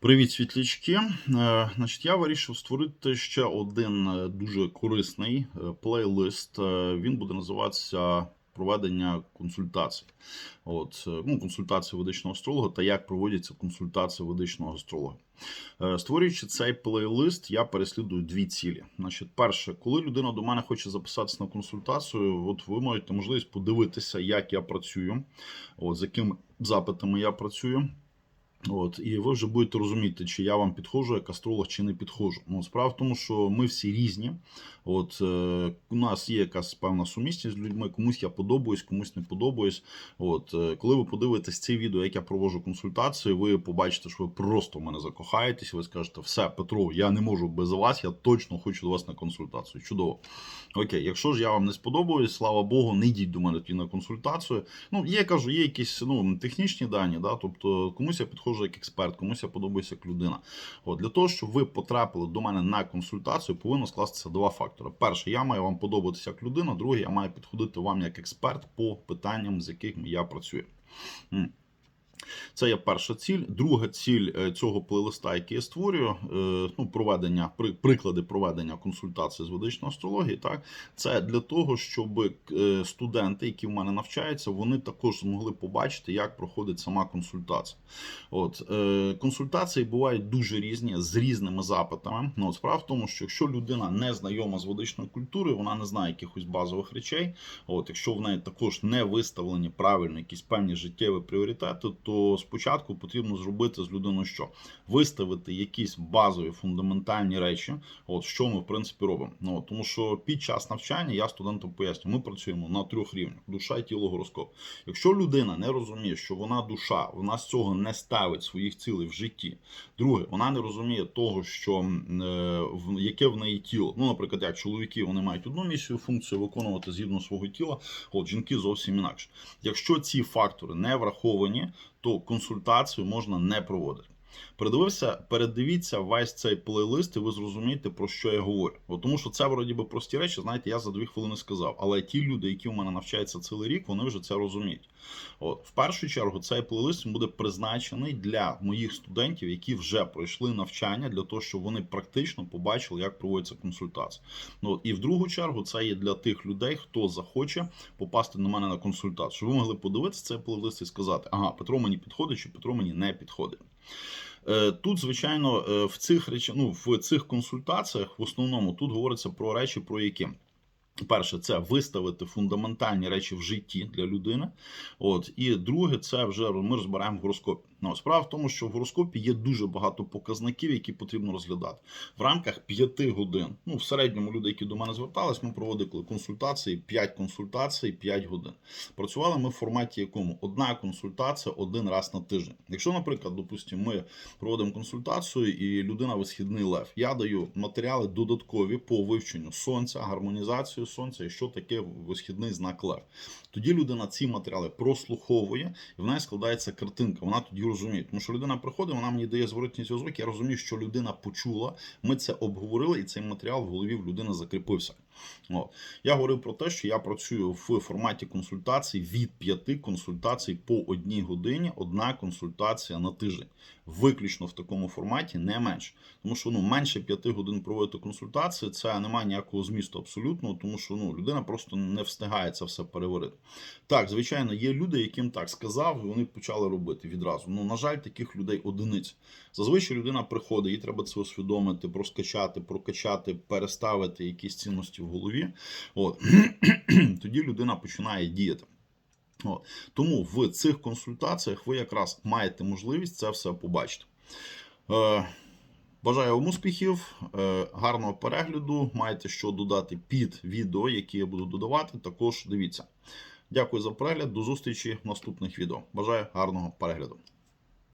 Привіт, світлячки. Е, Значить, я вирішив створити ще один е, дуже корисний е, плейлист. Він буде називатися проведення консультацій. От, ну, консультації ведичного астролога та як проводяться консультації ведичного астролога. Створюючи цей плейлист, я переслідую дві цілі. Значить, перше, коли людина до мене хоче записатися на консультацію, от ви маєте можливість подивитися, як я працюю, от, з якими запитами я працюю. От, і ви вже будете розуміти, чи я вам підходжу як астролог, чи не підходжу. Ну, справа в тому, що ми всі різні. От е, у нас є якась певна сумісність з людьми, комусь я подобаюсь, комусь не подобаюсь. От, е, коли ви подивитесь ці відео, як я проводжу консультації, ви побачите, що ви просто в мене закохаєтесь, ви скажете, все, Петро, я не можу без вас, я точно хочу до вас на консультацію. Чудово. Окей, якщо ж я вам не сподобаюсь, слава Богу, не йдіть до мене тоді на консультацію. Ну, є, кажу, є якісь ну, технічні дані, да? тобто комусь я підходжу як експерт, комусь я подобаюся як людина. От, для того, щоб ви потрапили до мене на консультацію, повинно скластися два фактори. Перше, я маю вам подобатися як людина, друге, я маю підходити вам як експерт по питанням, з якими я працюю. Це є перша ціль. Друга ціль е, цього плейлиста, який я створюю, е, ну, проведення, при- приклади проведення консультації з ведичної астрології, так, це для того, щоб е, студенти, які в мене навчаються, вони також змогли побачити, як проходить сама консультація. От, консультації бувають дуже різні, з різними запитами. Ну, справа в тому, що якщо людина не знайома з ведичною культурою, вона не знає якихось базових речей. От, якщо в неї також не виставлені правильно якісь певні життєві пріоритети, то спочатку потрібно зробити з людиною що? Виставити якісь базові фундаментальні речі, от що ми в принципі робимо. Ну, тому що під час навчання я студентам поясню, ми працюємо на трьох рівнях: душа, і тіло, гороскоп. Якщо людина не розуміє, що вона душа, вона з цього не ставить своїх цілей в житті. Друге, вона не розуміє того, що е, яке в неї тіло. Ну, наприклад, як чоловіки вони мають одну місію, функцію виконувати згідно свого тіла, от жінки зовсім інакше. Якщо ці фактори не враховані, то консультацію можна не проводити. Передивився, передивіться весь цей плейлист, і ви зрозумієте, про що я говорю. Бо тому що це вроді би прості речі, знаєте, я за дві хвилини сказав. Але ті люди, які у мене навчаються цілий рік, вони вже це розуміють. От, в першу чергу, цей плейлист буде призначений для моїх студентів, які вже пройшли навчання, для того, щоб вони практично побачили, як проводяться консультації. Ну, от, і в другу чергу, це є для тих людей, хто захоче попасти на мене на консультацію. Щоб ви могли подивитися цей плейлист і сказати, ага, Петро мені підходить, чи Петро мені не підходить. Е, Тут, звичайно, е, в цих реч... ну, в цих консультаціях, в основному, тут говориться про речі, про які. Перше, це виставити фундаментальні речі в житті для людини. От і друге, це вже ми розбираємо в гороскопі. Ну, справа в тому, що в гороскопі є дуже багато показників, які потрібно розглядати в рамках п'яти годин. Ну, в середньому люди, які до мене звертались, ми проводили консультації, 5 консультацій, 5 годин. Працювали ми в форматі якому одна консультація один раз на тиждень. Якщо, наприклад, допустимо, ми проводимо консультацію і людина висхідний лев, я даю матеріали додаткові по вивченню сонця, гармонізацію сонця і що таке висхідний знак лев. Тоді людина ці матеріали прослуховує, і в неї складається картинка. Вона тоді розуміє. Тому що людина приходить, вона мені дає зворотній зв'язок. Я розумію, що людина почула. Ми це обговорили, і цей матеріал в голові в людини закріпився. От. Я говорив про те, що я працюю в форматі консультацій від п'яти консультацій по одній годині, одна консультація на тиждень. Виключно в такому форматі, не менше. Тому що ну, менше п'яти годин проводити консультації, це немає ніякого змісту абсолютно, тому що ну, людина просто не встигає це все переварити. Так, звичайно, є люди, яким так сказав, і вони почали робити відразу. Ну, на жаль, таких людей одиниць. Зазвичай людина приходить, їй треба це усвідомити, проскачати, прокачати, переставити якісь цінності в голові. От. Тоді людина починає діяти. От. Тому в цих консультаціях ви якраз маєте можливість це все побачити. Е, Бажаю вам успіхів, е, гарного перегляду. Маєте що додати під відео, які я буду додавати. Також дивіться. Дякую за перегляд. До зустрічі в наступних відео. Бажаю гарного перегляду.